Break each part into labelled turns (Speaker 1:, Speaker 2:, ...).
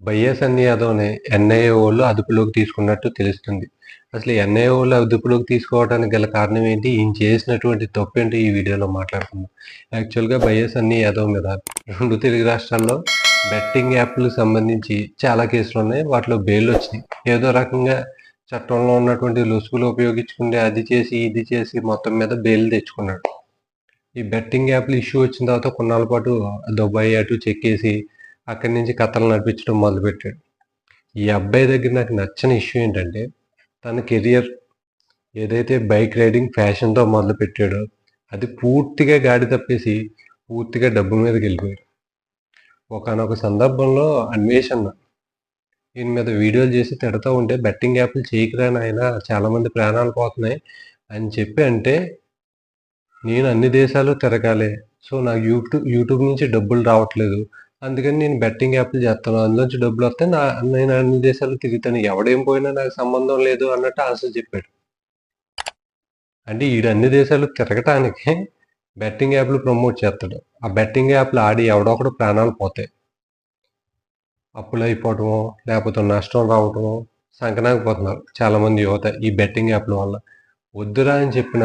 Speaker 1: బయ్యాసన్ని యాదవ్‌ని NIA వాళ్ళు అదుపులోకి తీసుకున్నట్టు తెలుస్తుంది. అసలు ఎన్ఐఓలు ఎన్ఐఏ అదుపులోకి తీసుకోవడానికి గల కారణం ఏంటి? ఈయన చేసినటువంటి తప్పేంటో ఈ వీడియోలో మాట్లాడుకుందాం. యాక్చువల్‌గా బయ్యాసన్ని యాదవ్ మీద రెండు తెలుగు రాష్ట్రాల్లో బెట్టింగ్ యాప్‌లకు సంబంధించి చాలా కేసులు ఉన్నాయి వాటిలో బెయిలొచ్చినాయి. ఏదో రకంగా చట్టంలో ఉన్నటువంటి లొసుగులు ఉపయోగించుకుంటే అది చేసి, ఇది చేసి మొత్తం మీద బెయిల్ తెచ్చుకున్నాడు. ఈ బెట్టింగ్ యాప్‌లు ఇష్యూ వచ్చిన తర్వాత కొన్నాళ్ళ పాటు దుబాయ్ అటు చెక్కేసి అక్కడి నుంచి కథలు నడిపించడం మొదలుపెట్టాడు. ఈ అబ్బాయి దగ్గర నాకు నచ్చిన ఇష్యూ ఏంటంటే తన కెరియర్ ఏదైతే బైక్ రైడింగ్ ఫ్యాషన్‌తో మొదలుపెట్టాడో అది పూర్తిగా గాడి తప్పేసి పూర్తిగా డబ్బు మీదకెళ్ళిపోయాడు. ఒకానొక సందర్భంలో అన్వేషణ దీని మీద వీడియోలు చేసి తిడతా ఉంటే బెట్టింగ్ యాప్‌లు చేయకురా నాయనా చాలామంది ప్రాణాలు పోతున్నాయి అని చెప్పి అంటే నేను అన్ని దేశాలు తిరగాలి. సో నాకు యూట్యూబ్ యూట్యూబ్ నుంచి డబ్బులు రావట్లేదు. అందుకని నేను బెట్టింగ్ యాప్‌లు చేస్తాను. అందులోంచి డబ్బులొస్తే నా నేను అన్ని దేశాలు తిరుగుతాను. ఎవడేం పోయినా నాకు సంబంధం లేదు అన్నట్టు ఆన్సర్ చెప్పాడు. అంటే ఈడు అన్ని దేశాలు తిరగటానికి బెట్టింగ్ యాప్‌లు ప్రమోట్ చేస్తాడు. ఆ బెట్టింగ్ యాప్‌లు ఆడి ఎవడో ప్రాణాలు పోతాయి. అప్పులు అయిపోవటము లేకపోతే నష్టం రావటము సంకనాకపోతున్నారు చాలామంది యువత ఈ బెట్టింగ్ యాప్‌ల వల్ల. వద్దురా అని చెప్పిన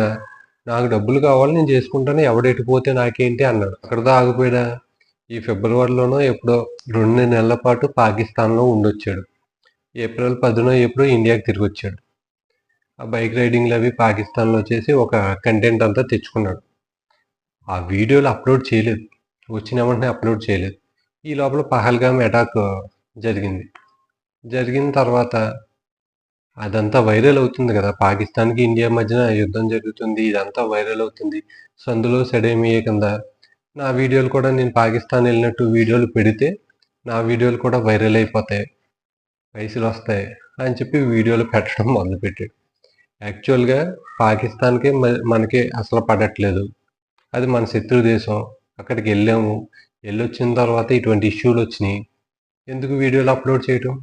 Speaker 1: నాకు డబ్బులు కావాలి నేను చేసుకుంటాను ఎవడెటు పోతే నాకేంటి అన్నాడు. అక్కడతో ఆగిపోయాడా? ఈ ఫిబ్రవరిలోనో ఎప్పుడో రెండు నెలల పాటు పాకిస్తాన్‌లో ఉండొచ్చాడు. ఏప్రిల్ 10నో ఎప్పుడో ఇండియాకి తిరిగొచ్చాడు. ఆ బైక్ రైడింగ్‌లు అవి పాకిస్తాన్‌లో చేసి ఒక కంటెంట్ అంతా తెచ్చుకున్నాడు. ఆ వీడియోలు అప్‌లోడ్ చేయలేదు. వచ్చిన వెంటనే అప్‌లోడ్ చేయలేదు. ఈ లోపల పహల్గామ్ అటాక్ జరిగింది. జరిగిన తర్వాత అదంతా వైరల్ అవుతుంది కదా! పాకిస్తాన్‌కి, ఇండియా మధ్యన యుద్ధం జరుగుతుంది. ఇదంతా వైరల్ అవుతుంది. సందులో సడేమియే కింద నా వీడియోలు కూడా నేను పాకిస్తాన్ వెళ్ళినట్టు వీడియోలు పెడితే నా వీడియోలు కూడా వైరల్ అయిపోతాయి. పైసలు వస్తాయి అని చెప్పి వీడియోలు పెట్టడం మొదలుపెట్టాడు. యాక్చువల్‌గా పాకిస్తాన్‌కి మ మనకి అసలు పడట్లేదు. అది మన శత్రు దేశం. అక్కడికి వెళ్ళాము వెళ్ళొచ్చిన తర్వాత ఇటువంటి ఇష్యూలు వచ్చినాయి ఎందుకు వీడియోలు అప్‌లోడ్ చేయటం?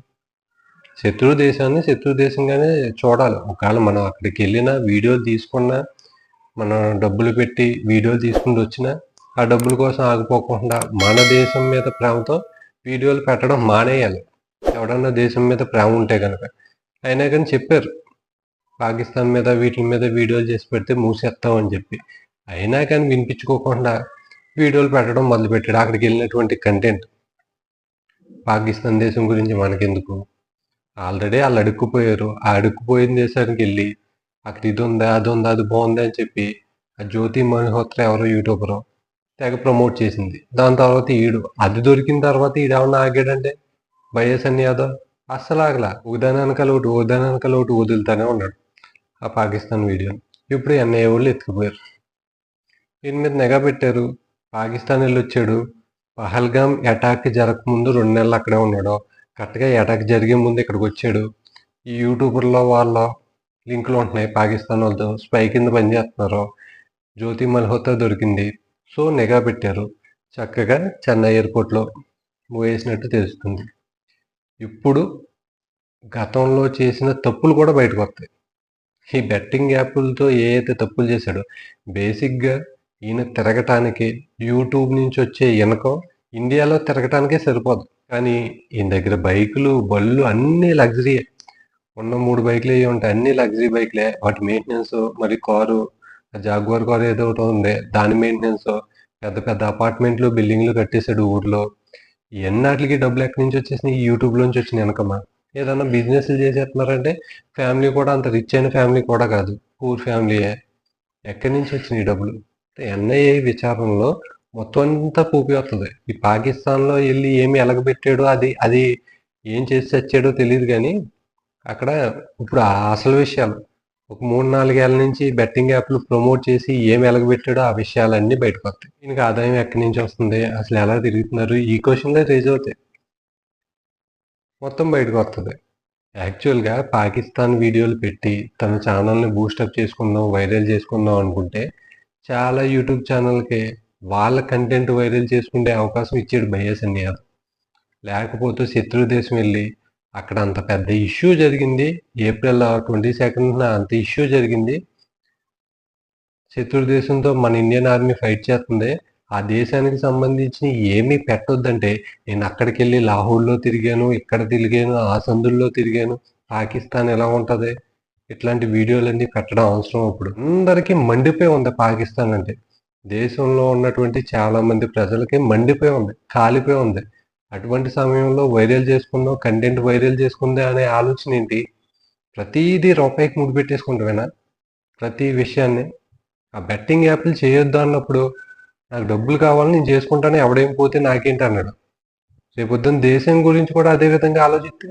Speaker 1: శత్రు దేశాన్ని శత్రు దేశంగానే చూడాలి. ఒకవేళ మనం అక్కడికెళ్ళినా వీడియోలు తీసుకున్నా, మనం డబ్బులు పెట్టి వీడియోలు తీసుకుంటూ వచ్చినా, ఆ డబ్బుల కోసం ఆగిపోకుండా మన దేశం మీద ప్రేమతో వీడియోలు పెట్టడం మానేయాలి. ఎవడన్నా దేశం మీద ప్రేమ ఉంటే కనుక అయినా కానీ చెప్పారు. పాకిస్తాన్ మీద వీటి మీద వీడియోలు చేసి పెడితే మూసేస్తామని చెప్పి. అయినా కానీ వినిపించుకోకుండా వీడియోలు పెట్టడం మొదలుపెట్టాడు. అక్కడికెళ్ళినటువంటి కంటెంట్. పాకిస్తాన్ దేశం గురించి మనకెందుకు? ఆల్రెడీ వాళ్ళు అడుక్కుపోయారు. ఆ అడుక్కుపోయిన దేశానికెళ్ళి అక్కడ ఇది ఉందా అది ఉందా అది బాగుందా అని చెప్పి ఆ జ్యోతి మల్హోత్రా ఎవరో యూట్యూబరో తెగ ప్రమోట్ చేసింది. దాని తర్వాత ఈడు అది దొరికిన తర్వాత ఈడేమన్నా ఆగాడంటే బయ్యాసన్ని యాదవ్ అస్సలాగల. ఒకదాని వెనకాల ఒకటి, ఒకదాని వెనకాల ఒకటి వదులుతానే ఉన్నాడు. ఆ పాకిస్తాన్ వీడియోని. ఇప్పుడు ఎన్ఐఏ వాళ్ళు ఎత్తుకుపోయారు. దీని మీద నెగ పెట్టారు. పాకిస్తాన్ ఎళ్ళొచ్చాడు. పహల్గామ్ అటాక్ జరగకముందు రెండు నెలలు అక్కడే ఉన్నాడు. కరెక్ట్‌గా అటాక్ జరిగే ముందు ఇక్కడికి వచ్చాడు ఈ యూట్యూబర్‌లో వాళ్ళ లింకులు ఉంటున్నాయి పాకిస్తాన్ వాళ్ళతో. స్పై కింద పనిచేస్తున్నారు. జ్యోతి మల్హోత్రా దొరికింది. సో నిఘా పెట్టారు. చక్కగా చెన్నై ఎయిర్‌పోర్ట్‌లో వేసినట్టు తెలుస్తుంది. ఇప్పుడు గతంలో చేసిన తప్పులు కూడా బయటకు వస్తాయి ఈ బెట్టింగ్ యాపులతో ఏ అయితే తప్పులు చేశాడో బేసిక్‌గా ఈయన తిరగటానికి యూట్యూబ్ నుంచి వచ్చే ఇనకం ఇండియాలో తిరగటానికే సరిపోదు. కానీ ఈయన దగ్గర బైకులు, బళ్ళు అన్నీ లగ్జరీయే. ఉన్న మూడు బైకులు ఏయో ఉంటాయి. అన్ని లగ్జరీ బైకులే. వాటి మెయింటెనెన్స్ మరి కారు జాగ్వార్ కార్ ఏదో ఒకటి ఉంది. దాని మెయింటెనెన్స్ పెద్ద పెద్ద అపార్ట్మెంట్లు, బిల్డింగ్‌లు కట్టేసాడు ఊర్లో. ఎన్నాటికి డబ్బులు ఎక్కడి నుంచి వచ్చేసినాయి? ఈ యూట్యూబ్‌లోంచి వచ్చినాయి వెనకమా ఏదన్నా బిజినెస్‌లు చేసేస్తున్నారంటే ఫ్యామిలీ కూడా అంత రిచ్ అయిన ఫ్యామిలీ కూడా కాదు. పూర్ ఫ్యామిలీయే. ఎక్కడి నుంచి వచ్చినాయి ఈ డబ్బులు? ఎన్ఐఏ విచారణలో మొత్తం అంతా వస్తుంది ఈ పాకిస్తాన్‌లో వెళ్ళి ఏమి ఎలగబెట్టాడో అది అది ఏం చేసి చచ్చాడో తెలియదు కానీ అక్కడ ఇప్పుడు అసలు విషయాలు ఒక మూడు నాలుగేళ్ళ నుంచి బెట్టింగ్ యాప్‌లు ప్రమోట్ చేసి ఏమి ఎలగబెట్టాడో ఆ విషయాలన్నీ బయటకొస్తాయి. దీనికి ఆదాయం ఎక్కడి నుంచి వస్తుంది? అసలు ఎలా తిరుగుతున్నారు? ఈ క్వశ్చన్లే రేజ్ అవుతాయి. మొత్తం బయటకొత్తది. యాక్చువల్‌గా పాకిస్తాన్ వీడియోలు పెట్టి తన ఛానల్ని బూస్టప్ చేసుకుందాం, వైరల్ చేసుకుందాం అనుకుంటే చాలా యూట్యూబ్ ఛానల్కి వాళ్ళ కంటెంట్ వైరల్ చేసుకునే అవకాశం ఇచ్చాడు బయ్యాసన్ని యాదవ్. లేకపోతే శత్రు దేశం వెళ్ళి అక్కడ అంత పెద్ద ఇష్యూ జరిగింది. ఏప్రిల్ 22న అంత ఇష్యూ జరిగింది. శత్రు దేశంతో మన ఇండియన్ ఆర్మీ ఫైట్ చేస్తుంది. ఆ దేశానికి సంబంధించి ఏమీ పెట్టొద్దంటే నేను అక్కడికి వెళ్ళి లాహోర్లో తిరిగాను ఇక్కడ తిరిగాను ఆ సందుల్లో తిరిగాను పాకిస్తాన్ ఎలా ఉంటది ఇట్లాంటి వీడియోలన్నీ పెట్టడం అవసరం ఇప్పుడు అందరికీ మండిపోయి ఉంది పాకిస్తాన్ అంటే దేశంలో ఉన్నటువంటి చాలా మంది ప్రజలకి మండిపోయి ఉంది కాలిపోయి ఉంది అటువంటి సమయంలో వైరల్ చేసుకుందాం కంటెంట్ వైరల్ చేసుకుందా అనే ఆలోచన ఏంటి? ప్రతిదీ రూపాయికి ముడిపెట్టేసుకుంటామేనా ప్రతి విషయాన్ని. ఆ బెట్టింగ్ యాప్లు చేయొద్దు అన్నప్పుడు నాకు డబ్బులు కావాలని నేను చేసుకుంటాను ఎవడేం పోతే నాకేంటి అన్నాడు. రేపొద్దున దేశం గురించి కూడా అదే విధంగా ఆలోచిస్తే